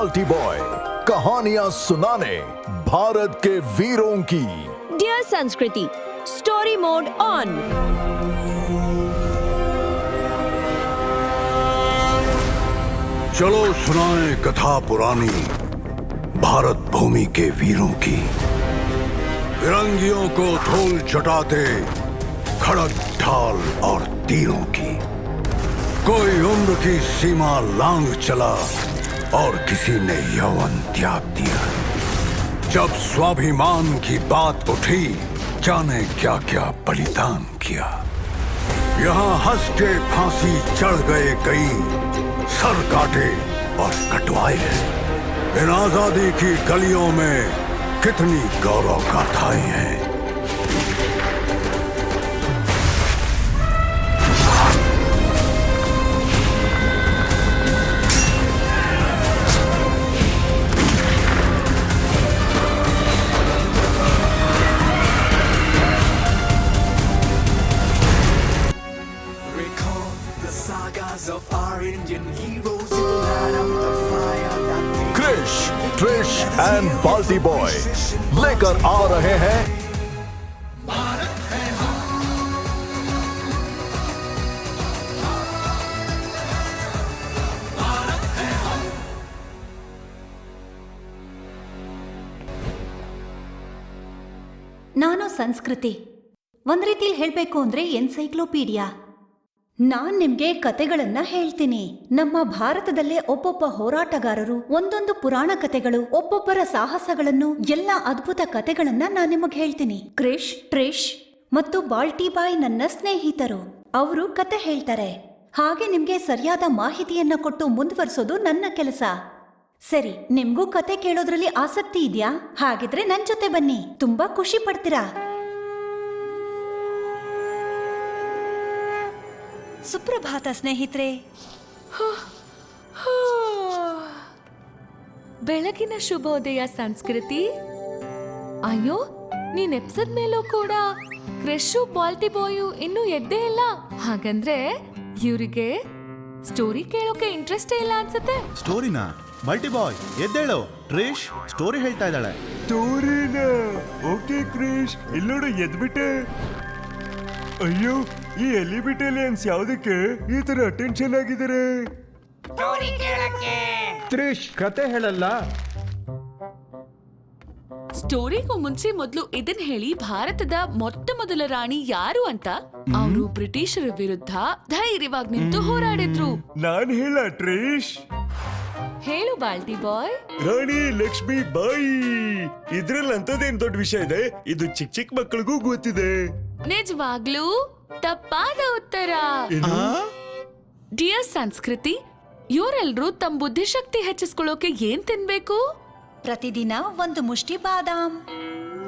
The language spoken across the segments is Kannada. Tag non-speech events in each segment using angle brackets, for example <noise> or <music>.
बाल्टी बॉय कहानियाँ सुनाने भारत के वीरों की। डियर संस्कृति स्टोरी मोड ऑन चलो सुनाए कथा पुरानी भारत भूमि के वीरों की। फिरंगियों को धूल चटाते खड़क ढाल और तीरों की। कोई उम्र की सीमा लांग चला और किसी ने यौवन त्याग दिया। जब स्वाभिमान की बात उठी, जाने क्या क्या बलिदान किया। यहाँ हंस के फांसी चढ़ गए कई, सर काटे और कटवाए। इन आज़ादी की गलियों में कितनी गौरव गाथाएँ हैं। लेकर आ रहे हैं ನಾನು ಸಂಸ್ಕೃತಿ ಒಂದ್ ರೀತಿಲಿ ಹೇಳ್ಬೇಕು ಅಂದ್ರೆ ಎನ್ಸೈಕ್ಲೋಪೀಡಿಯಾ ನಾನ್ ನಿಮ್ಗೆ ಕತೆಗಳನ್ನ ಹೇಳ್ತೀನಿ. ನಮ್ಮ ಭಾರತದಲ್ಲೇ ಒಬ್ಬೊಬ್ಬ ಹೋರಾಟಗಾರರು, ಒಂದೊಂದು ಪುರಾಣ ಕತೆಗಳು, ಒಬ್ಬೊಬ್ಬರ ಸಾಹಸಗಳನ್ನು, ಎಲ್ಲ ಅದ್ಭುತ ಕತೆಗಳನ್ನ ನಾನ್ ನಿಮಗ್ ಹೇಳ್ತೀನಿ. ಕ್ರಿಶ್, ಟ್ರಿಶ್ ಮತ್ತು ಬಾಲ್ಟಿ ಬಾಯ್ ನನ್ನ ಸ್ನೇಹಿತರು, ಅವರು ಕತೆ ಹೇಳ್ತಾರೆ. ಹಾಗೆ ನಿಮ್ಗೆ ಸರಿಯಾದ ಮಾಹಿತಿಯನ್ನ ಕೊಟ್ಟು ಮುಂದುವರಿಸೋದು ನನ್ನ ಕೆಲಸ. ಸರಿ, ನಿಮ್ಗೂ ಕತೆ ಕೇಳೋದ್ರಲ್ಲಿ ಆಸಕ್ತಿ ಇದೆಯಾ? ಹಾಗಿದ್ರೆ ನನ್ ಜೊತೆ ಬನ್ನಿ. ತುಂಬಾ ಖುಷಿ ಪಡ್ತೀರಾ? ಸುಪ್ರಭಾತ ಸ್ನೇಹಿತರೆ. ಬೆಳಗಿನ ಶುಭೋದಯ ಸಂಸ್ಕೃತಿ. ಅಯ್ಯೋ ನೀನ್ ಎಪ್ಸದ್ ಮೇಲೂ ಕೂಡ ಕ್ರೆಶು ಬಾಲ್ಟಿ ಬಾಯು ಇನ್ನೂ ಎದ್ದೇ ಇಲ್ಲ. ಹಾಗಂದ್ರೆ ಇವರಿಗೆ ಸ್ಟೋರಿ ಕೇಳೋಕೆ ಇಂಟ್ರೆಸ್ಟ್ ಇಲ್ಲ ಅನ್ಸುತ್ತೆ. ಸ್ಟೋರಿನಾ? ಮಲ್ಟಿ ಬಾಯ್ ಎದ್ದೇಳು. ಟ್ರೇಶ್ ಸ್ಟೋರಿ ಹೇಳ್ತಾ ಇದ್ದಾಳೆ. ಸ್ಟೋರಿನ? ಓಕೆ ಕ್ರಿಶ್ ಇಲ್ಲೋಡು ಎದ್ಬಿಟ್ಟೆ. ಅಯ್ಯೋ ಈ ಎಲಿಬಿಟೇಲಿಯನ್ಸ್ ಯಾವ್ದಕ್ಕೆ? ಈ ತರ ಅಟೆನ್ಷನ್ ಆಗಿದ್ದಾರೆ. ತ್ರಿಶ್ ಕತೆ ಹೇಳಲ್ಲ? ಸ್ಟೋರಿಗೂ ಮುಂಚೆ ಮೊದಲು ಇದನ್ ಹೇಳಿ ಭಾರತದ ಮೊಟ್ಟ ಮೊದಲ ರಾಣಿ ಯಾರು ಅಂತ? ಅವರು ಬ್ರಿಟಿಷರ ವಿರುದ್ಧ ಧೈರ್ಯವಾಗಿ ನಿಂತು ಹೋರಾಡಿದ್ರು. ನಾನ್ ಹೇಳ ಟ್ರಿಶ್ ಹೇಳು ಬಾಲ್ಟಿ ಬಾಯ್. ರಾಣಿ ಲಕ್ಷ್ಮಿ ಬಾಯಿ. ಇದ್ರಲ್ಲಿ ಅಂತದೇನ್ ದೊಡ್ಡ ವಿಷಯ ಇದೆ? ಇದು ಚಿಕ್ಕ ಚಿಕ್ಕ ಮಕ್ಕಳಿಗೂ ಗೊತ್ತಿದೆ. ನಿಜವಾಗ್ಲೂ? ತಪ್ಪಾದ ಉತ್ತರ. ಡಿಯರ್ ಸಂಸ್ಕೃತಿ ಇವರೆಲ್ಲರೂ ತಮ್ಮ ಬುದ್ಧಿಶಕ್ತಿ ಹೆಚ್ಚಿಸ್ಕೊಳ್ಳೋಕೆ ಏನ್ ತಿನ್ಬೇಕು? ಪ್ರತಿದಿನ ಒಂದು ಮುಷ್ಟಿ ಬಾದಾಮ್.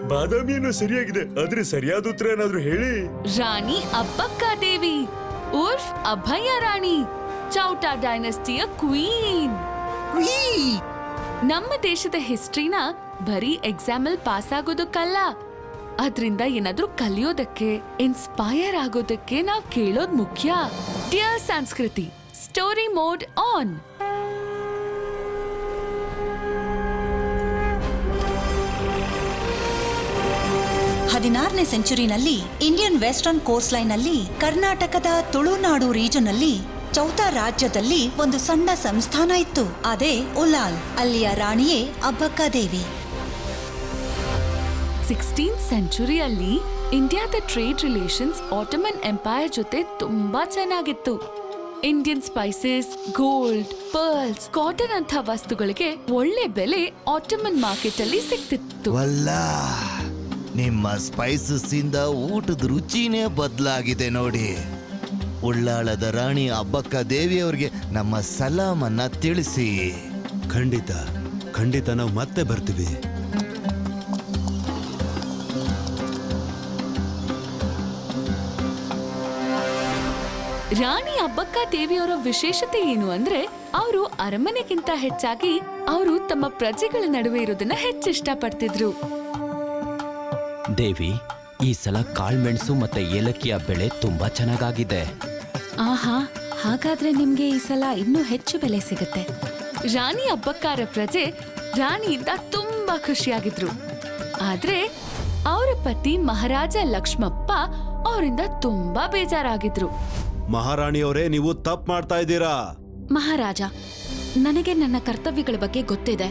ಬಾದಾಮಿಯನ್ನು ಏನೋ ಸರಿಯಾಗಿದೆ ಆದ್ರೆ ಸರಿಯಾದ ಉತ್ತರ ಏನಾದ್ರೂ ಹೇಳಿ. ರಾಣಿ ಅಬ್ಬಕ್ಕ ದೇವಿ ಉರ್ಫ್ ಅಭಯ ರಾಣಿ ಚೌಟಾ ಡೈನಸ್ಟಿಯ ಕ್ವೀನ್. ನಮ್ಮ ದೇಶದ ಹಿಸ್ಟ್ರಿನ ಬರೀ ಎಕ್ಸಾಮಲ್ ಪಾಸ್ ಆಗೋದಕ್ಕಲ್ಲ. ಅದ್ರಿಂದ ಏನಾದ್ರೂ ಕಲಿಯೋದಕ್ಕೆ ಇನ್ಸ್ಪೈರ್ ಆಗೋದಕ್ಕೆ ನಾವ್ ಕೇಳೋದ್ ಮುಖ್ಯ. ಡಿಯರ್ ಸಂಸ್ಕೃತಿ ಸ್ಟೋರಿ ಮೋಡ್ ಆನ್ ಹದಿನಾರನೇ ಸೆಂಚುರಿನಲ್ಲಿ ಇಂಡಿಯನ್ ವೆಸ್ಟರ್ನ್ ಕೋಸ್ಟ್ ಲೈನ್ ಅಲ್ಲಿ ಕರ್ನಾಟಕದ ತುಳುನಾಡು ರೀಜನ್ ಅಲ್ಲಿ ಚೌತಾ ರಾಜ್ಯದಲ್ಲಿ ಒಂದು ಸಣ್ಣ ಸಂಸ್ಥಾನ ಇತ್ತು. ಅದೇ ಉಲಾಲ್. ಅಲ್ಲಿಯ ರಾಣಿಯೇ ಅಬ್ಬಕ್ಕ ದೇವಿ ಸಿಕ್ಸ್ಟೀನ್ ಸೆಂಚುರಿಯಲ್ಲಿ ಇಂಡಿಯಾದ ಟ್ರೇಡ್ ರಿಲೇಷನ್ಸ್ ಆಟಮನ್ ಎಂಪೈರ್ ಜೊತೆ ತುಂಬಾ ಚೆನ್ನಾಗಿತ್ತು. Indian spices gold pearls cotton ಅಂತ ವಸ್ತುಗಳಿಗೆ ಒಳ್ಳೆ ಬೆಲೆ ಆಟಮನ್ ಮಾರ್ಕೆಟ್ ಅಲ್ಲಿ ಸಿಗ್ತಿತ್ತು. ವಲ್ಲ ನಿಮ್ಮ ಸ್ಪೈಸಸ್ ಇಂದ ಊಟದ ರುಚಿನೇ ಬದಲಾಗಿದೆ ನೋಡಿ. ಉಳ್ಳಾಳದ ರಾಣಿ ಅಬ್ಬಕ್ಕ ದೇವಿಯವ್ರಿಗೆ ನಮ್ಮ ಸಲಾಮನ್ನ ತಿಳಿಸಿ. ಖಂಡಿತ ಖಂಡಿತ ನಾವು ಮತ್ತೆ ಬರ್ತೀವಿ. ರಾಣಿ ಅಬ್ಬಕ್ಕ ದೇವಿಯವರ ವಿಶೇಷತೆ ಏನು ಅಂದ್ರೆ ಅವರು ಅರಮನೆಗಿಂತ ಹೆಚ್ಚಾಗಿ ಅವರು ತಮ್ಮ ಪ್ರಜೆಗಳ ನಡುವೆ ಇರೋದನ್ನ ಹೆಚ್ಚು ಇಷ್ಟಪಡ್ತಿದ್ರು ದೇವಿ ಈ ಸಲ ಕಾಳ್ಮೆಣಸು ಮತ್ತೆ ಏಲಕ್ಕಿಯ ಬೆಳೆ ತುಂಬಾ ಚೆನ್ನಾಗಾಗಿದೆ. ಆಹಾ ಹಾಗಾದ್ರೆ ನಿಮ್ಗೆ ಈ ಸಲ ಇನ್ನೂ ಹೆಚ್ಚು ಬೆಲೆ ಸಿಗುತ್ತೆ. ರಾಣಿ ಅಬ್ಬಕ್ಕಾರ ಪ್ರಜೆ ರಾಣಿಯಿಂದ ತುಂಬಾ ಖುಷಿಯಾಗಿದ್ರು. ಆದ್ರೆ ಅವರ ಪತಿ ಮಹಾರಾಜ ಲಕ್ಷ್ಮಪ್ಪ ಅವರಿಂದ ತುಂಬಾ ಬೇಜಾರಾಗಿದ್ರು. ಮಹಾರಾಣಿಯವರೇ ನೀವು ತಪ್ಪು ಮಾಡ್ತಾ ಇದ್ದೀರಾ? ಮಹಾರಾಜ ನನಗೆ ನನ್ನ ಕರ್ತವ್ಯಗಳ ಬಗ್ಗೆ ಗೊತ್ತಿದೆ.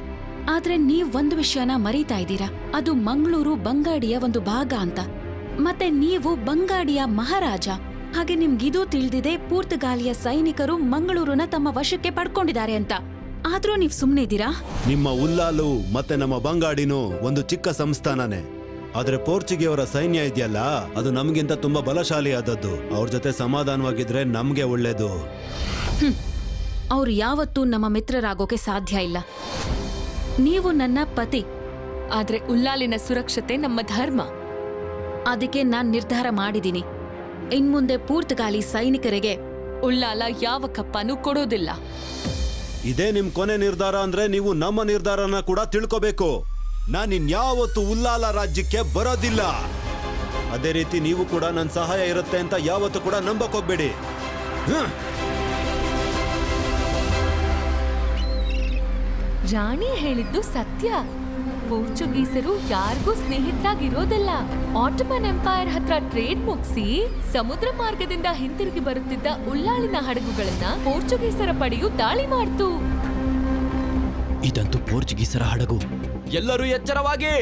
ಆದ್ರೆ ನೀವ್ ಒಂದು ವಿಷಯನ ಮರೀತಾ ಇದ್ದೀರಾ. ಅದು ಮಂಗಳೂರು ಬಂಗಾಡಿಯ ಒಂದು ಭಾಗ ಅಂತ. ಮತ್ತೆ ನೀವು ಬಂಗಾಡಿಯ ಮಹಾರಾಜ. ಹಾಗೆ ನಿಮ್ಗಿದು ತಿಳಿದಿದೆ ಪೂರ್ತುಗಾಲಿಯ ಸೈನಿಕರು ಮಂಗಳೂರನ್ನ ತಮ್ಮ ವಶಕ್ಕೆ ಪಡ್ಕೊಂಡಿದ್ದಾರೆ ಅಂತ. ಆದ್ರೂ ನೀವ್ ಸುಮ್ನೆ ಇದ್ದೀರಾ ನಿಮ್ಮ ಉಲ್ಲಾಲು ಮತ್ತೆ ನಮ್ಮ ಬಂಗಾಡಿನೂ ಒಂದು ಚಿಕ್ಕ ಸಂಸ್ಥಾನನೇ. ಆದ್ರೆ ಪೋರ್ಚುಗಿಯವರ ಸೈನ್ಯ ಇದೆಯಲ್ಲ? ಅದು ನಮ್ಗಿಂತ ತುಂಬಾ ಬಲಶಾಲಿ ಆದದ್ದು ಅವ್ರ ಜೊತೆ ಸಮಾಧಾನವಾಗಿದ್ರೆ ನಮ್ಗೆ ಒಳ್ಳೇದು. ಅವ್ರು ಯಾವತ್ತೂ ನಮ್ಮ ಮಿತ್ರರಾಗೋಕೆ ಸಾಧ್ಯ ಇಲ್ಲ. ನೀವು ನನ್ನ ಪತಿ ಆದ್ರೆ ಉಲ್ಲಾಲಿನ ಸುರಕ್ಷತೆ ನಮ್ಮ ಧರ್ಮ. ಅದಕ್ಕೆ ನಾನ್ ನಿರ್ಧಾರ ಮಾಡಿದ್ದೀನಿ ಇನ್ಮುಂದೆ ಪೂರ್ತಗಾಲಿ ಸೈನಿಕರಿಗೆ ಉಳ್ಳಾಲ ಯಾವ ಕಪ್ಪನೂ ಕೊಡೋದಿಲ್ಲ. ಇದೇ ನಿಮ್ ಕೊನೆ ನಿರ್ಧಾರ ಅಂದ್ರೆ ನೀವು ನಮ್ಮ ನಿರ್ಧಾರನ ಕೂಡ ತಿಳ್ಕೋಬೇಕು. ನಾನು ಇನ್ಯಾವತ್ತು ಉಲ್ಲಾಲ ರಾಜ್ಯಕ್ಕೆ ಬರೋದಿಲ್ಲ. ಅದೇ ರೀತಿ ನೀವು ಕೂಡ ನನ್ನ ಸಹಾಯ ಇರುತ್ತೆ ಅಂತ ಯಾವತ್ತೂ ಕೂಡ ನಂಬಕ್ ಹೋಗ್ಬೇಡಿ ಹ್ಮ್. ರಾಣಿ ಹೇಳಿದ್ದು ಸತ್ಯ. ಪೋರ್ಚುಗೀಸರು ಯಾರಿಗೂ ಸ್ನೇಹಿತರಾಗಿರೋದಿಲ್ಲ. ಆಟಮನ್ ಎಂಪೈರ್ ಹತ್ರ ಟ್ರೇಡ್ ಮುಗಿಸಿ ಸಮುದ್ರ ಮಾರ್ಗದಿಂದ ಹಿಂತಿರುಗಿ ಬರುತ್ತಿದ್ದ ಉಳ್ಳಾಳಿನ ಹಡಗುಗಳನ್ನ ಪೋರ್ಚುಗೀಸರ ಪಡೆಯು ದಾಳಿ ಮಾಡ್ತು. ಇದಂತೂ ಪೋರ್ಚುಗೀಸರ ಹಡಗು. ಎಲ್ಲರೂ ಎಚ್ಚರವಾಗಿ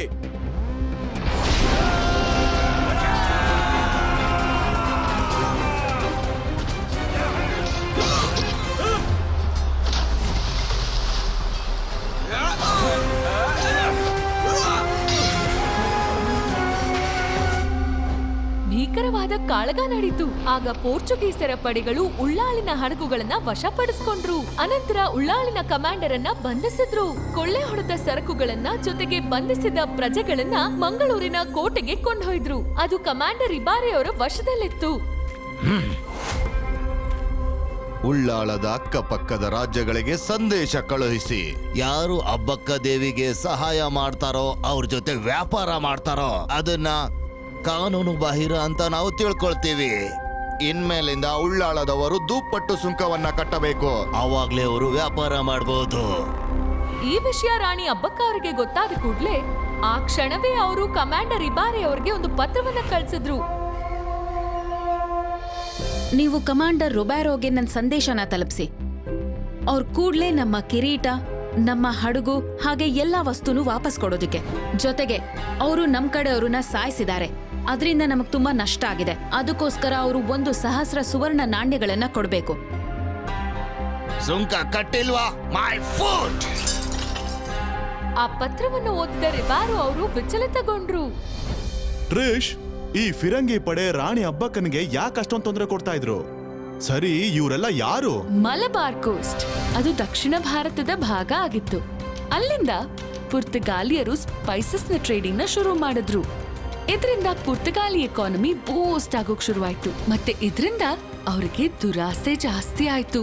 ಕಾಳಗ ನಡೀತು. ಆಗ ಪೋರ್ಚುಗೀಸರ ಪಡೆಗಳು ಉಳ್ಳಾಳಿನ ಹಡಗುಗಳನ್ನ ವಶಪಡಿಸಿಕೊಂಡ್ರು. ಅನಂತರ ಉಳ್ಳಾಳಿನ ಕಮಾಂಡರ್ ಅನ್ನ ಬಂಧಿಸಿದ್ರು. ಕೊಳ್ಳೆ ಹೊಡೆದ ಸರಕುಗಳನ್ನ ಜೊತೆಗೆ ಬಂಧಿಸಿದ ಪ್ರಜೆಗಳನ್ನ ಮಂಗಳೂರಿನ ಕೋಟೆಗೆ ಕೊಂಡೊಯ್ದ್ರು ಅದು ಕಮಾಂಡರ್ ಇಬಾರೆಯವರ ವಶದಲ್ಲಿತ್ತು. ಉಳ್ಳಾಳದ ಅಕ್ಕಪಕ್ಕದ ರಾಜ್ಯಗಳಿಗೆ ಸಂದೇಶ ಕಳುಹಿಸಿ. ಯಾರು ಅಬ್ಬಕ್ಕ ದೇವಿಗೆ ಸಹಾಯ ಮಾಡ್ತಾರೋ ಅವ್ರ ಜೊತೆ ವ್ಯಾಪಾರ ಮಾಡ್ತಾರೋ ಅದನ್ನ ಕಾನೂನು ಬಾಹಿರ ಅಂತ ನಾವು ತಿಳ್ಕೊಳ್ತೀವಿ. ಇನ್ಮೇಲಿಂದ ಉಳ್ಳಾಳದವರು ದುಪ್ಪಟ್ಟು ಸುಂಕವನ್ನ ಕಟ್ಟಬೇಕು. ಅವಾಗ್ಲೇ ಅವರು ವ್ಯಾಪಾರ ಮಾಡಬಹುದು ಈ ವಿಷಯ ರಾಣಿ ಅಬ್ಬಕ್ಕ ಅವರಿಗೆ ಗೊತ್ತಾದ ಕೂಡಲೇ ಆ ಕ್ಷಣವೇ ಅವರು ಕಮಾಂಡರ್ ಇಬಾರಿ ಅವರಿಗೆ ಒಂದು ಪತ್ರವನ್ನ ಕಳಿಸಿದ್ರು. ನೀವು ಕಮಾಂಡರ್ ರೊಬ್ಯಾರೋಗೆ ನನ್ನ ಸಂದೇಶನ ತಲುಪಿಸಿ. ಅವ್ರ ಕೂಡ್ಲೇ ನಮ್ಮ ಕಿರೀಟ ನಮ್ಮ ಹಡಗು ಹಾಗೆ ಎಲ್ಲಾ ವಸ್ತುನು ವಾಪಸ್ ಕೊಡೋದಕ್ಕೆ. ಜೊತೆಗೆ ಅವರು ನಮ್ ಕಡೆ ಅವರನ್ನ ಸಾಯಿಸಿದ್ದಾರೆ. ಅದರಿಂದ ನಮಗೆ ತುಂಬಾ ನಷ್ಟ ಆಗಿದೆ. ಅದಕ್ಕೋಸ್ಕರ ಅವರು ಒಂದು ಸಹಸ್ರ ಸುವರ್ಣ ನಾಣ್ಯಗಳನ್ನ ಕೊಡಬೇಕು. ಸುಂಕ ಕಟ್ಟಿಲ್ವಾ? ಮೈ ಫುಟ್ ಆ ಪತ್ರವನ್ನು ಓದಿದ ರಿಬಾರು ಅವರು ವಿಚಲಿತಗೊಂಡ್ರು. ಟ್ರಿಶ್ ಈ ಫಿರಂಗಿ ಪಡೆ ರಾಣಿ ಅಬ್ಬಕ್ಕನಿಗೆ ಯಾಕೆ ಅಷ್ಟೊಂದು ತೊಂದರೆ ಕೊಡ್ತಾ ಇದ್ರು? ಸರಿ ಇವರೆಲ್ಲ ಯಾರು? ಮಲಬಾರ್ ಕೋಸ್ಟ್. ಅದು ದಕ್ಷಿಣ ಭಾರತದ ಭಾಗ ಆಗಿತ್ತು. ಅಲ್ಲಿಂದ ಪುರ್ತಗಾಲಿಯರು ಸ್ಪೈಸಸ್ನ ಟ್ರೇಡಿಂಗ್ನ ಶುರು ಮಾಡಿದ್ರು. ಇದರಿಂದ ಪುರ್ತಗಾಲಿ ಎಕಾನಮಿ ಬೂಸ್ಟ್ ಆಗೋಕ್ ಶುರುವಾಯ್ತು. ಮತ್ತೆ ಇದರಿಂದ ಅವರಿಗೆ ದುರಾಸೆ ಜಾಸ್ತಿ ಆಯ್ತು.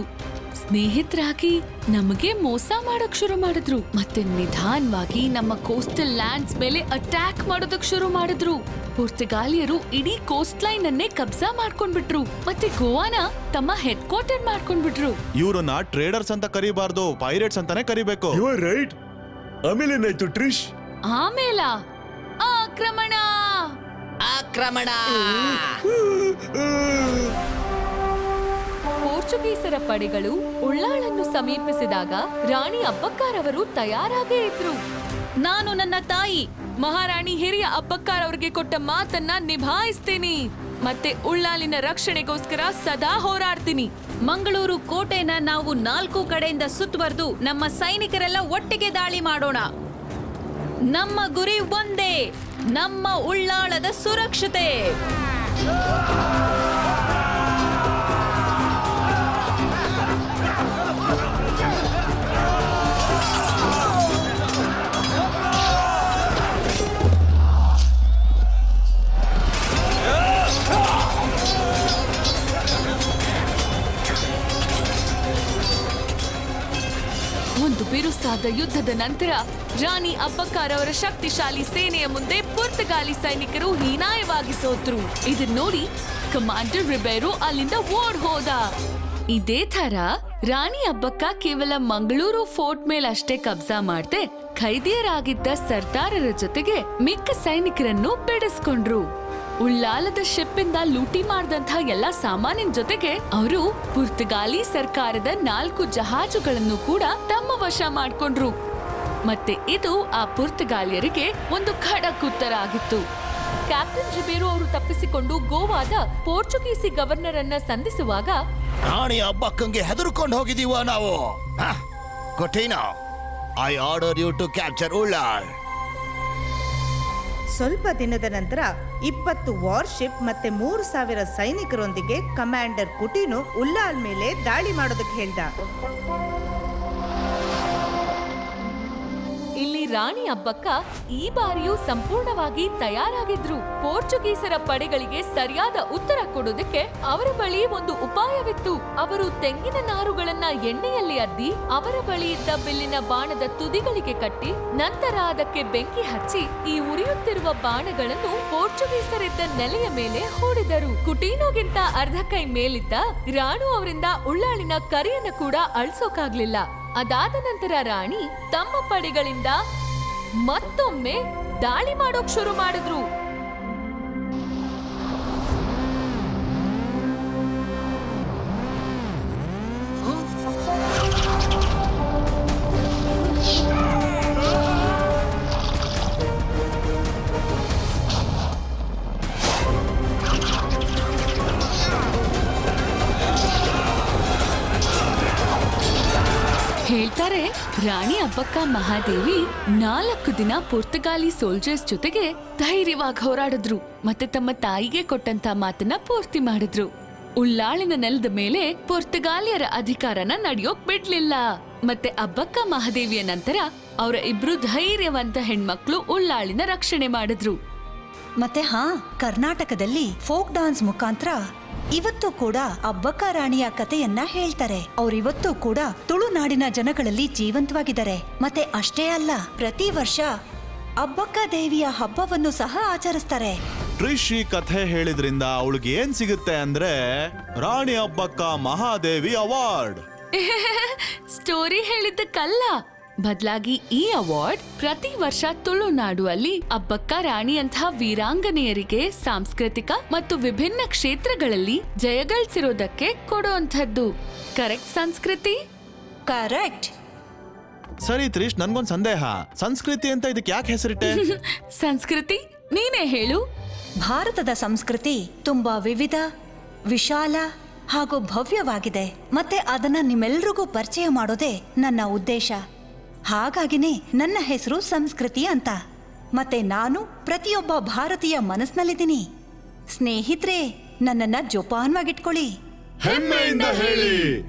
ಸ್ನೇಹಿತರಾಗಿ ನಮಗೆ ಮೋಸ ಮಾಡಕ್ ಶುರು ಮಾಡಿದ್ರು. ಮತ್ತೆ ನಿಧಾನವಾಗಿ ನಮ್ಮ ಕೋಸ್ಟಲ್ ಲ್ಯಾಂಡ್ಸ್ ಮೇಲೆ ಅಟ್ಯಾಕ್ ಮಾಡೋದಕ್ ಶುರು ಮಾಡಿದ್ರು. ಪೋರ್ಚುಗಾಲಿಯರು ಇಡೀ ಕೋಸ್ಟ್ ಲೈನ್ ಅನ್ನೇ ಕಬ್ಜಾ ಮಾಡ್ಕೊಂಡ್ಬಿಟ್ರು. ಮತ್ತೆ ಗೋವಾನ ತಮ್ಮ ಹೆಡ್ ಕ್ವಾರ್ಟರ್ ಮಾಡ್ಕೊಂಡ್ಬಿಟ್ರು. ಇವರನ್ನ ಟ್ರೇಡರ್ಸ್ ಅಂತ ಕರಿಬಾರ್ದು ಪೈರೇಟ್ಸ್ ಅಂತಾನೆ ಕರಿಬೇಕು. ರೈಟ್ ಆಮೇಲೆ ಏನಾಯ್ತು ಟ್ರಿಶ್ ಆಮೇಲ? ಆಕ್ರಮಣ! ಆಕ್ರಮಣ! ಪೋರ್ಚುಗೀಸರ ಪಡೆಗಳು ಉಳ್ಳಾಳನ್ನು ಸಮೀಪಿಸಿದಾಗ ರಾಣಿ ಅಬ್ಬಕ್ಕಾರವರು ತಯಾರಾಗೇ ಇದ್ರು. ನಾನು ನನ್ನ ತಾಯಿ ಮಹಾರಾಣಿ ಹಿರಿಯ ಅಬ್ಬಕ್ಕಾರ್ ಅವರಿಗೆ ಕೊಟ್ಟ ಮಾತನ್ನ ನಿಭಾಯಿಸ್ತೀನಿ. ಮತ್ತೆ ಉಳ್ಳಾಲಿನ ರಕ್ಷಣೆಗೋಸ್ಕರ ಸದಾ ಹೋರಾಡ್ತೀನಿ. ಮಂಗಳೂರು ಕೋಟೆನ ನಾವು ನಾಲ್ಕು ಕಡೆಯಿಂದ ಸುತ್ತುವರೆದು ನಮ್ಮ ಸೈನಿಕರೆಲ್ಲ ಒಟ್ಟಿಗೆ ದಾಳಿ ಮಾಡೋಣ. ನಮ್ಮ ಗುರಿ ಒಂದೇ. ನಮ್ಮ ಉಳ್ಳಾಳದ ಸುರಕ್ಷತೆ. ಬಿರುಸಾದ ಯುದ್ಧದ ನಂತರ ರಾಣಿ ಅಬ್ಬಕ್ಕಾರ್ ಅವರ ಶಕ್ತಿಶಾಲಿ ಸೇನೆಯ ಮುಂದೆ ಪುರ್ತಗಾಲಿ ಸೈನಿಕರು ಹೀನಾಯವಾಗಿ ಸೋತರು. ಇದನ್ನ ನೋಡಿ ಕಮಾಂಡರ್ ರಿಬೇರು ಅಲ್ಲಿಂದ ಓಡ್ ಹೋದ. ಇದೇ ತರ ರಾಣಿ ಹಬ್ಬಕ್ಕ ಕೇವಲ ಮಂಗಳೂರು ಫೋರ್ಟ್ ಮೇಲೆ ಅಷ್ಟೇ ಕಬ್ಜಾ ಮಾಡ್ದೆ ಖೈದಿಯರಾಗಿದ್ದ ಸರ್ದಾರರ ಜೊತೆಗೆ ಮಿಕ್ಕ ಸೈನಿಕರನ್ನು ಬಿಡಿಸ್ಕೊಂಡ್ರು. ಉಳ್ಳಾಲದ ಶಿಪ್ ಇಂದ ಲೂಟಿ ಮಾಡಿದಂತ ಎಲ್ಲಾ ಸಾಮಾನಿನ ಜೊತೆಗೆ ಅವರು ಪುರ್ತಗಾಲಿ ಸರ್ಕಾರದ ನಾಲ್ಕು ಜಹಾಜುಗಳನ್ನು ಕೂಡ ತಮ್ಮ ವಶ ಮಾಡಿಕೊಂಡ್ರು. ಮತ್ತೆ ಇದು ಆ ಪುರ್ತಗಾಲಿಯರಿಗೆ ಒಂದು ಖಡಕ್ ಉತ್ತರ ಆಗಿತ್ತು. ಕ್ಯಾಪ್ಟನ್ ರಿಬೇರು ಅವರು ತಪ್ಪಿಸಿಕೊಂಡು ಗೋವಾದ ಪೋರ್ಚುಗೀಸಿ ಗವರ್ನರ್ ಅನ್ನ ಸಂಧಿಸುವಾಗ, ರಾಣಿ ಹಬ್ಬಕ್ಕಂಗೆ ಹೆದರ್ಕೊಂಡು ಹೋಗಿದೀವ ನಾವು. ಕೊಟ್ಟಿನ I order you to capture Ullal ಸ್ವಲ್ಪ ದಿನದ ನಂತರ ಇಪ್ಪತ್ತು ವಾರ್ಶಿಪ್ ಮತ್ತೆ ಮೂರು ಸಾವಿರ ಸೈನಿಕರೊಂದಿಗೆ ಕಮಾಂಡರ್ ಕುಟಿನು ಉಲ್ಲಾಲ್ ಮೇಲೆ ದಾಳಿ ಮಾಡೋದಕ್ಕೆ ಹೇಳ್ದ. ಇಲ್ಲಿ ರಾಣಿ ಹಬ್ಬಕ್ಕ ಈ ಬಾರಿಯೂ ಸಂಪೂರ್ಣವಾಗಿ ತಯಾರಾಗಿದ್ರು. ಪೋರ್ಚುಗೀಸರ ಪಡೆಗಳಿಗೆ ಸರಿಯಾದ ಉತ್ತರ ಕೊಡೋದಕ್ಕೆ ಅವರ ಬಳಿ ಒಂದು ಉಪಾಯವಿತ್ತು. ಅವರು ತೆಂಗಿನ ನಾರುಗಳನ್ನ ಎಣ್ಣೆಯಲ್ಲಿ ಅದ್ದಿ ಅವರ ಬಳಿ ಇದ್ದ ಬಿಲ್ಲಿನ ಬಾಣದ ತುದಿಗಳಿಗೆ ಕಟ್ಟಿ ನಂತರ ಅದಕ್ಕೆ ಬೆಂಕಿ ಹಚ್ಚಿ ಈ ಉರಿಯುತ್ತಿರುವ ಬಾಣಗಳನ್ನು ಪೋರ್ಚುಗೀಸರಿದ್ದ ನೆಲೆಯ ಮೇಲೆ ಹೂಡಿದರು. ಕುಟೀನೋಗಿಂತ ಅರ್ಧ ಕೈ ಮೇಲಿದ್ದ ರಾಣು ಅವರಿಂದ ಉಳ್ಳಾಳಿನ ಕರೆಯನ್ನು ಕೂಡ ಅಳ್ಸೋಕಾಗ್ಲಿಲ್ಲ. ಅದಾದ ನಂತರ ರಾಣಿ ತಮ್ಮ ಪಡೆಗಳಿಂದ ಮತ್ತೊಮ್ಮೆ ದಾಳಿ ಮಾಡೋಕ್ ಶುರು ಮಾಡಿದ್ರು. ಅಬ್ಬಕ್ಕ ಮಹಾದೇವಿ ನಾಲ್ಕು ದಿನ ಪೋರ್ತುಗಾಲಿ ಸೋಲ್ಜರ್ಸ್ ಜೊತೆಗೆ ಧೈರ್ಯವಾಗಿ ಹೋರಾಡಿದ್ರು ಮತ್ತೆ ತಮ್ಮ ತಾಯಿಗೆ ಕೊಟ್ಟಂತ ಮಾತನ್ನ ಪೂರ್ತಿ ಮಾಡಿದ್ರು. ಉಳ್ಳಾಳಿನ ನೆಲದ ಮೇಲೆ ಪೋರ್ತುಗಾಲಿಯರ ಅಧಿಕಾರನ ನಡೆಯೋಕ್ ಬಿಡ್ಲಿಲ್ಲ. ಮತ್ತೆ ಅಬ್ಬಕ್ಕ ಮಹಾದೇವಿಯ ನಂತರ ಅವರ ಇಬ್ರು ಧೈರ್ಯವಂತ ಹೆಣ್ಮಕ್ಳು ಉಳ್ಳಾಳಿನ ರಕ್ಷಣೆ ಮಾಡಿದ್ರು. ಮತ್ತೆ ಹಾ, ಕರ್ನಾಟಕದಲ್ಲಿ ಫೋಕ್ ಡಾನ್ಸ್ ಮುಖಾಂತರ ಇವತ್ತು ಕೂಡ ಅಬ್ಬಕ್ಕ ರಾಣಿಯ ಕಥೆಯನ್ನ ಹೇಳ್ತಾರೆ. ಅವರಿವತ್ತು ಕೂಡ ತುಳುನಾಡಿನ ಜನಗಳಲ್ಲಿ ಜೀವಂತವಾಗಿದ್ದಾರೆ. ಮತ್ತೆ ಅಷ್ಟೇ ಅಲ್ಲ ಪ್ರತಿ ವರ್ಷ ಅಬ್ಬಕ್ಕ ದೇವಿಯ ಹಬ್ಬವನ್ನು ಸಹ ಆಚರಿಸ್ತಾರೆ. ಋಷಿ ಈ ಕಥೆ ಹೇಳಿದ್ರಿಂದ ಅವಳಿಗೆ ಏನ್ ಸಿಗುತ್ತೆ ಅಂದ್ರೆ ರಾಣಿ ಅಬ್ಬಕ್ಕ ಮಹಾದೇವಿ ಅವಾರ್ಡ್. <laughs> ಸ್ಟೋರಿ ಹೇಳಿದ್ದಕ್ಕಲ್ಲ. ಬದಲಾಗಿ ಈ ಅವಾರ್ಡ್ ಪ್ರತಿ ವರ್ಷ ತುಳುನಾಡು ಅಲ್ಲಿ ಅಬ್ಬಕ್ಕ ರಾಣಿಯಂತಹ ವೀರಾಂಗನೆಯರಿಗೆ ಸಾಂಸ್ಕೃತಿಕ ಮತ್ತು ವಿಭಿನ್ನ ಕ್ಷೇತ್ರಗಳಲ್ಲಿ ಜಯಗಳಿಸಿರೋದಕ್ಕೆ ಕೊಡುವಂಥದ್ದು. ಕರೆಕ್ಟ್ ಸಂಸ್ಕೃತಿ? ಕರೆಕ್ಟ್ ಸರಿ ತ್ರಿಶ್ ನನ್ಗೊಂದ್ ಸಂದೇಹ. ಸಂಸ್ಕೃತಿ ಅಂತ ಇದಕ್ಕೆ ಯಾಕೆ ಹೆಸರಿಟ್ಟೆ? <laughs> ಸಂಸ್ಕೃತಿ? ನೀನೇ ಹೇಳು. ಭಾರತದ ಸಂಸ್ಕೃತಿ ತುಂಬಾ ವಿವಿಧ ವಿಶಾಲ ಹಾಗೂ ಭವ್ಯವಾಗಿದೆ. ಮತ್ತೆ ಅದನ್ನ ನಿಮ್ಮೆಲ್ರಿಗೂ ಪರಿಚಯ ಮಾಡೋದೇ ನನ್ನ ಉದ್ದೇಶ. ಹಾಗಾಗಿನೇ ನನ್ನ ಹೆಸರು ಸಂಸ್ಕೃತಿ ಅಂತ. ಮತ್ತೆ ನಾನು ಪ್ರತಿಯೊಬ್ಬ ಭಾರತೀಯ ಮನಸ್ಸಿನಲ್ಲಿದ್ದೀನಿ ಸ್ನೇಹಿತರೆ, ನನ್ನನ್ನ ಜೋಪಾನವಾಗಿಟ್ಕೊಳ್ಳಿ. ಹೆಮ್ಮೆಯಿಂದ ಹೇಳಿ.